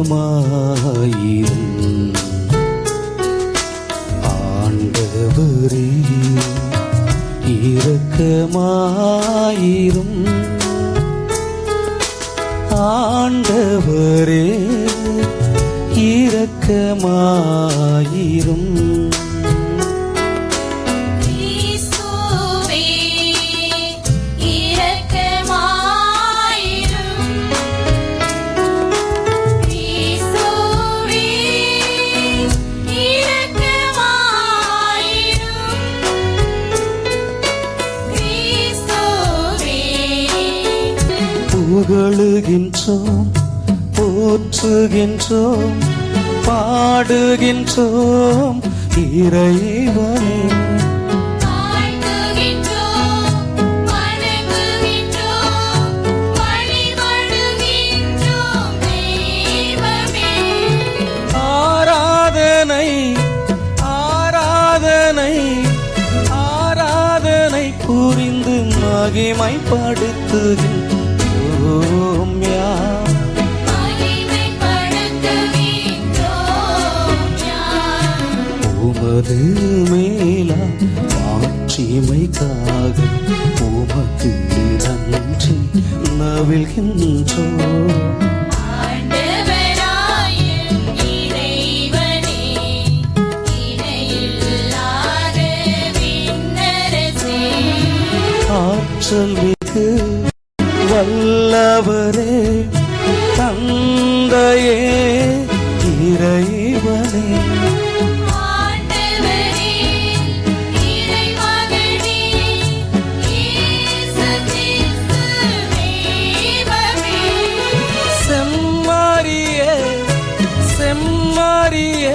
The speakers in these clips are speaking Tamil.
இரக்கமாயிரும் ஆண்டவரே இரக்கமாயிரும். புகழுகின்றோம் போற்றுகின்றோம் பாடுகின்றோம் இறைவனே. ஆராதனை ஆராதனை ஆராதனை புரிந்து மகிமைப்படுத்துகின்றோம். மகிமைப்படுத்துகின்றோம் யார் உமது மேலா மாட்சிமைக்காக உமக்கு நன்றி விண்ணரசே. ஆற்றல் மிகு வல்லவரே தந்தையே இறைவனே. செம்மாரியே செம்மாரியே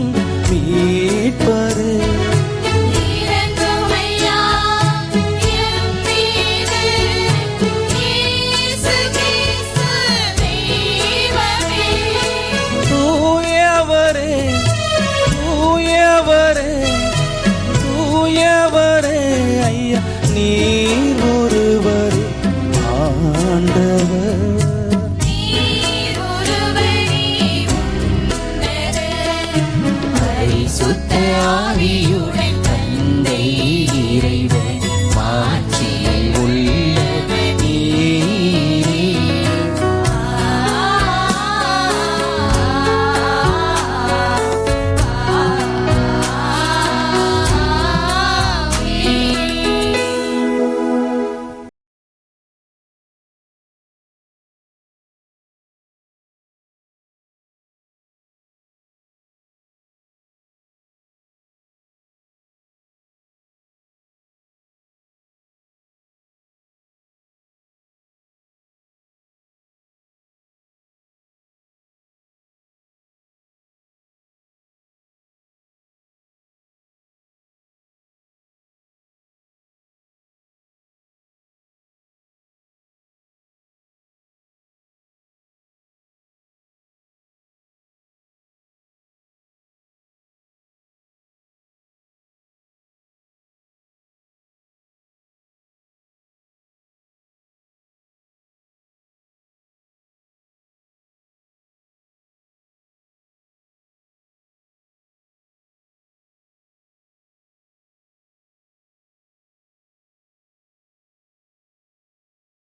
പരിശുദ്ധ ആവിയുടെ